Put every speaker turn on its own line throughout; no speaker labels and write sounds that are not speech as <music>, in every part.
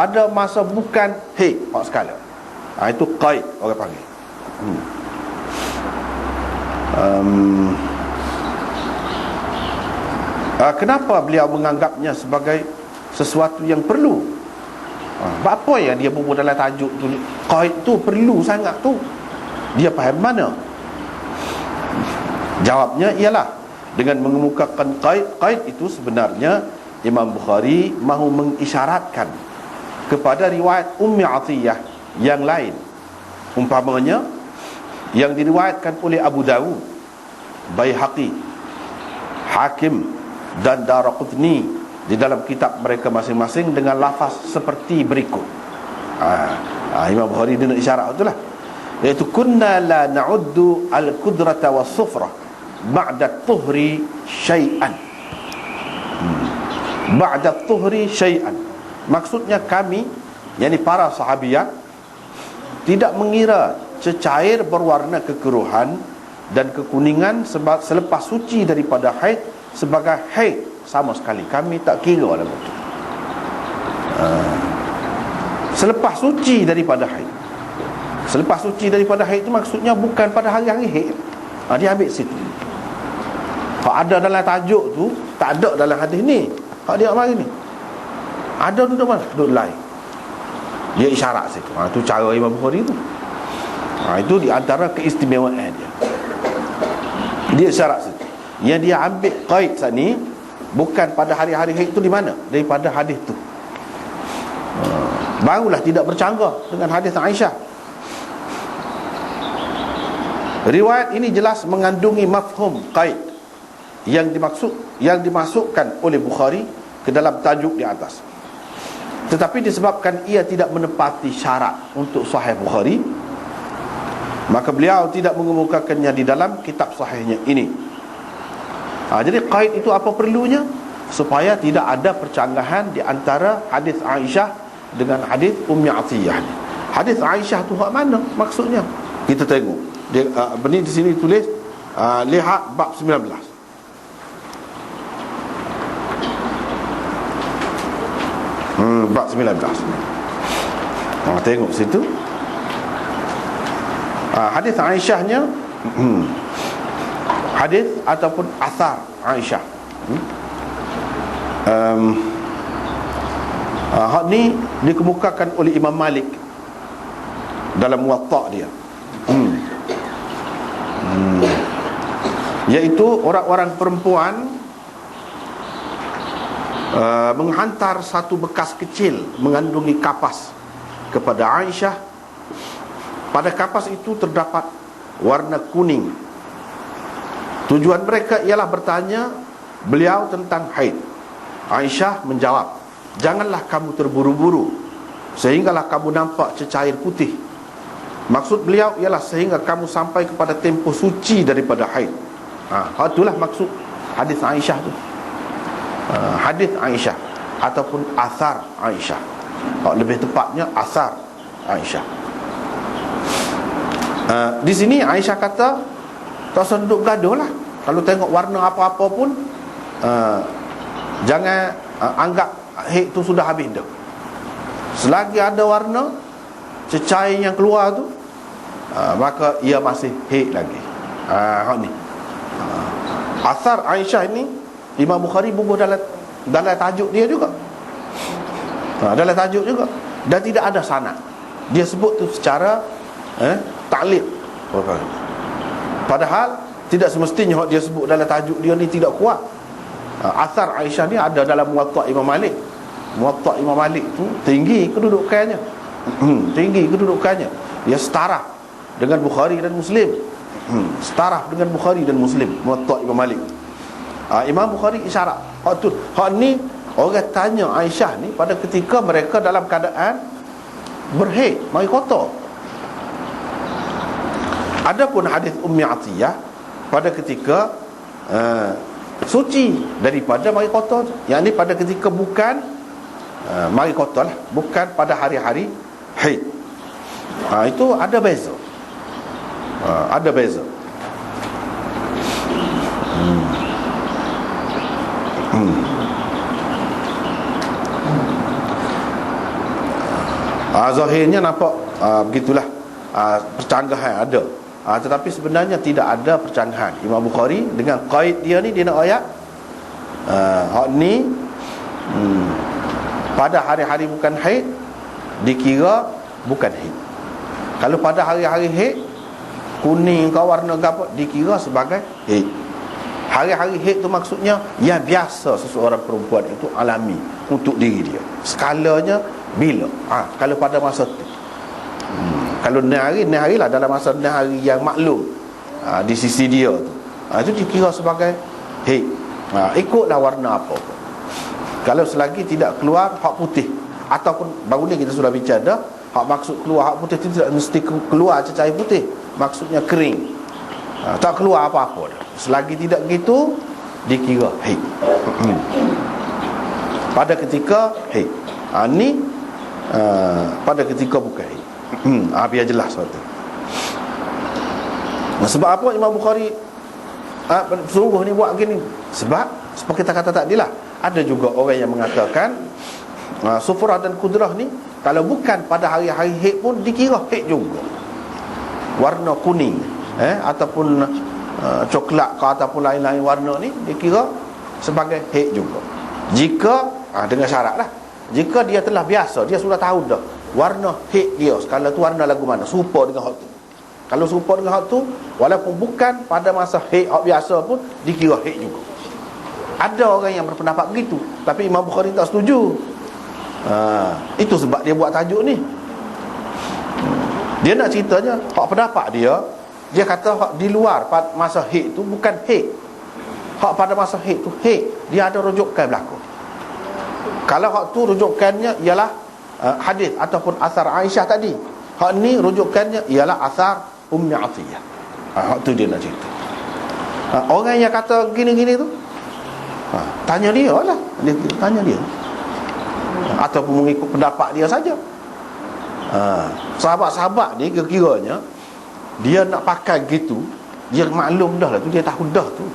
pada masa bukan haid hak sekala. Ha, itu qaid orang panggil. Hmm. um, uh, kenapa beliau menganggapnya sebagai sesuatu yang perlu? Uh, apa yang dia bubuh dalam tajuk tu? Qaid tu perlu sangat tu. Dia faham mana? Jawabnya ialah dengan mengemukakan qaid qaid itu sebenarnya Imam Bukhari mahu mengisyaratkan kepada riwayat Ummi Atiyah yang lain. Umpamanya yang diriwayatkan oleh Abu Dawud Baihaqi Hakim dan Daraqutni di dalam kitab mereka masing-masing dengan lafaz seperti berikut. Ha, ha, Imam Bukhari dia nak isyarat itulah. Iaitu kunna la na'uddu al-kudrata wa sufra ba'da tuhri syai'an. Hmm. Ba'da tuhri syai'an maksudnya kami yakni para sahabiat tidak mengira cecair berwarna kekeruhan dan kekuningan selepas suci daripada haid sebagai haid. Sama sekali kami tak kira itu. Uh, selepas suci daripada haid. Selepas suci daripada haid itu maksudnya bukan pada hari-hari haid. Ha, dia ambil situ. Kalau ada dalam tajuk tu tak ada dalam hadis ni. Hak dia mari ni. Ada duduk mana? Duduk lain. Dia isyarat situ. Ha, tu cara Imam Bukhari tu. Ha, itu di antara keistimewaan dia. Dia isyarat situ. Yang dia ambil qaid saat ni bukan pada hari-hari itu di mana? Daripada hadis tu. Ha, barulah tidak bercanggah dengan hadis Aisyah. Riwayat ini jelas mengandungi mafhum qaid yang dimaksud yang dimasukkan oleh Bukhari ke dalam tajuk di atas tetapi disebabkan ia tidak menepati syarat untuk sahih Bukhari maka beliau tidak mengemukakannya di dalam kitab sahihnya ini. Ha, jadi kait itu apa perlunya? Supaya tidak ada percanggahan di antara hadis Aisyah dengan hadis Ummi Atiyah hadis Aisyah tu hak mana maksudnya? Kita tengok. Dia uh, di sini tulis uh, lihat bab 19 hmm, bab 19 ha, tengok situ. Ha, hadis Aisyahnya hmm, hadis ataupun asar Aisyah. Hmm, um, ha, hak ni dikemukakan oleh Imam Malik dalam muwatta' dia. Hmm. Hmm. iaitu orang-orang perempuan Uh, menghantar satu bekas kecil mengandungi kapas kepada Aisyah. Pada kapas itu terdapat warna kuning. Tujuan mereka ialah bertanya beliau tentang haid. Aisyah menjawab janganlah kamu terburu-buru sehinggalah kamu nampak cecair putih. Maksud beliau ialah sehingga kamu sampai kepada tempoh suci daripada haid. Ha, itulah maksud hadis Aisyah tu uh, hadis Aisyah ataupun asar Aisyah. Kalau lebih tepatnya asar Aisyah. Uh, di sini Aisyah kata tak usah duduk gaduh lah. Kalau tengok warna apa-apa pun uh, jangan uh, anggap hik tu sudah habis dah. Selagi ada warna cecair yang keluar tu uh, maka ia masih hik lagi. Uh, ni. Uh, asar Aisyah ini Imam Bukhari bubuh dalam dalam tajuk dia juga. Ha, dalam tajuk juga dan tidak ada sanad. Dia sebut tu secara eh taklid. Padahal tidak semestinya dia sebut dalam tajuk dia ni tidak kuat. Ha, asar Aisyah ni ada dalam Muwatta' Imam Malik. Muwatta' Imam Malik tu tinggi kedudukannya. Hmm, tinggi kedudukannya. Dia setara dengan Bukhari dan Muslim. Hmm, setara dengan Bukhari dan Muslim Muwatta' Imam Malik ha, Imam Bukhari isyarat. Hak tu hak ni orang tanya Aisyah ni pada ketika mereka dalam keadaan berhaid mari kotor. Adapun hadis Ummi Atiyah pada ketika uh, suci daripada mari kotor. Yang ni pada ketika bukan uh, mari kotor lah. Bukan pada hari-hari haid ha, itu ada beza. Uh, ada beza ha, Zahirnya nampak ha, Begitulah. Ha, Percanggahan ada. Ha, Tetapi sebenarnya tidak ada percanggahan. Imam Bukhari dengan qaid dia ni Dia nak ayat ha, Hak ni hmm, Pada hari-hari bukan haid Dikira bukan haid. Kalau pada hari-hari haid Kuning ke warna ke apa Dikira sebagai haid. Hari-hari haid tu maksudnya Yang biasa seseorang perempuan itu alami Untuk diri dia. Skalanya bila? Ha, Kalau pada masa tu. Hmm. Kalau ni hari, ni hari lah Dalam masa ni hari yang maklum. Ha, Di sisi dia tu. Ha, Itu dikira sebagai haid ha, Ikutlah warna apa Kalau selagi tidak keluar hak putih. Ataupun baru ni kita sudah bicara Hak maksud keluar hak putih tidak mesti keluar cecair putih. Maksudnya kering. Ha, Tak keluar apa-apa dah. Selagi tidak begitu Dikira haid hmm. Pada ketika haid ha, Ni uh, Pada ketika bukan hmm. ha, Biar jelas suatu nah, Sebab apa Imam Bukhari ha, Sungguh ni buat gini? Sebab Seperti kita kata tadi lah Ada juga orang yang mengatakan uh, Sufrah dan kudrah ni Kalau bukan pada hari-hari haid pun Dikira haid juga. Warna kuning eh, Ataupun uh, coklat ke ataupun lain-lain warna ni dia kira sebagai haid juga. Jika uh, dengan syarat lah jika dia telah biasa dia sudah tahu dah warna haid dia sekala tu warna lagu mana serupa dengan hak tu. Kalau serupa dengan hak tu walaupun bukan pada masa haid hak biasa pun dikira haid juga. Ada orang yang berpendapat begitu tapi Imam Bukhari tak setuju. Uh, itu sebab dia buat tajuk ni. Dia nak ceritanya hak pendapat dia dia kata hak di luar masa haid tu bukan haid hak pada masa haid tu haid dia ada rujukan berlaku kalau hak tu rujukannya ialah uh, hadis ataupun asar Aisyah tadi. Hak ni rujukannya ialah asar Ummi Atiyah. Uh, hak tu dia nak cerita. Uh, orang yang kata gini-gini tu uh, tanya dia lah. Dia, tanya dia. Uh, ataupun mengikut pendapat dia saja. Uh, sahabat-sahabat ni kira-kiranya dia nak pakai gitu dia maklum dah lah tu dia tahu dah tu.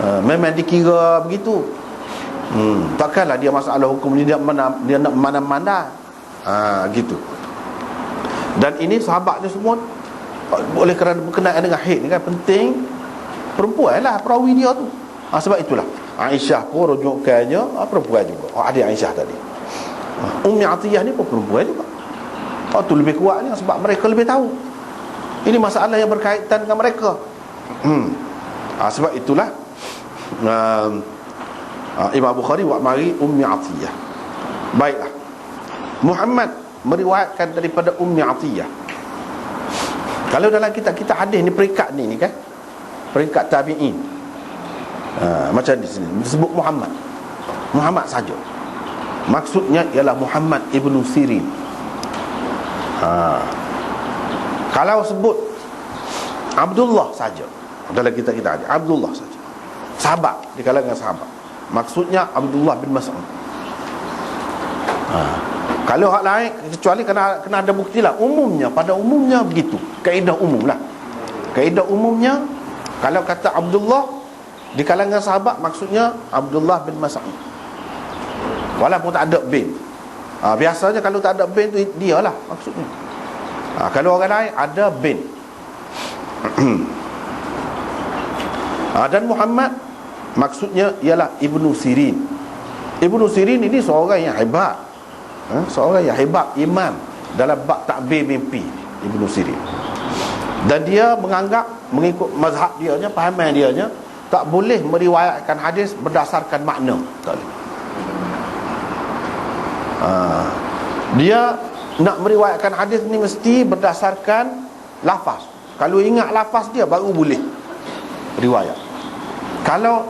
Uh, memang dikira begitu hmm, takkanlah dia masalah hukum dia mana dia nak mana-mana. Ha, gitu. Dan ini sahabat ni semua boleh kerana berkenaan dengan haid ni kan penting. Perempuan lah perawi dia tu. Ha, sebab itulah. Aisyah pun rujukannya ha, perempuan juga. Oh, adik Aisyah tadi. Ummi Atiyah ni pun perempuan juga. Oh, tu lebih kuatnya sebab mereka lebih tahu. Ini masalah yang berkaitan dengan mereka. Hmm. ha, Sebab itulah uh, uh, Imam Bukhari buat mari Ummi Atiyah. Baiklah. Muhammad meriwayatkan daripada Ummi Atiyah. Kalau dalam kitab-kitab hadis ni peringkat ni ni kan? Peringkat tabi'in. Uh, Macam di sini disebut Muhammad. Muhammad saja. Maksudnya ialah Muhammad Ibn Sirin. Haa kalau sebut Abdullah saja dalam kita kita ada Abdullah saja. Sahabat di kalangan sahabat. Maksudnya Abdullah bin Mas'ud. Ha. Kalau hak lain kecuali kena kena ada bukti lah umumnya pada umumnya begitu. Kaedah umum lah. Kaedah umumnya kalau kata Abdullah di kalangan sahabat maksudnya Abdullah bin Mas'ud. Walaupun tak ada bin. Ha, biasanya kalau tak ada bin tu dia lah maksudnya ha, Kalau orang lain ada bin <clears throat> ha, Dan Muhammad Maksudnya ialah Ibnu Sirin. Ibnu Sirin ini seorang yang hebat. Ha, Seorang yang hebat Imam Dalam bak takbir mimpi Ibnu Sirin. Dan dia menganggap Mengikut mazhab dia nya, Pahaman dia nya, Tak boleh meriwayatkan hadis Berdasarkan makna. Tak boleh. Ha, Dia nak meriwayatkan hadis ni mesti berdasarkan lafaz. Kalau ingat lafaz dia baru boleh riwayat. Kalau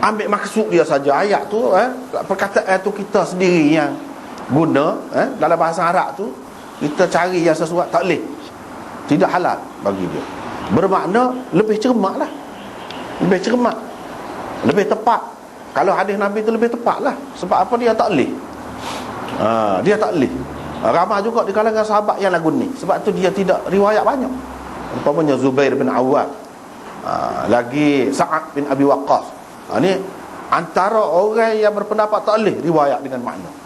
ambil maksud dia saja. Ayat tu eh perkataan tu kita sendiri yang guna eh dalam bahasa Arab tu kita cari yang sesuatu tak boleh. Tidak halal bagi dia. Bermakna lebih cermat lah. Lebih cermat. Lebih tepat. Kalau hadis Nabi tu lebih tepat lah. Sebab apa dia tak boleh? Ha, Dia tak boleh. Ramah juga di kalangan sahabat yang lagu ni. Sebab tu dia tidak riwayat banyak. Umpamanya Zubair bin Awad ha, Lagi Sa'ad bin Abi Waqqas ha, Ni antara orang yang berpendapat tak boleh riwayat dengan makna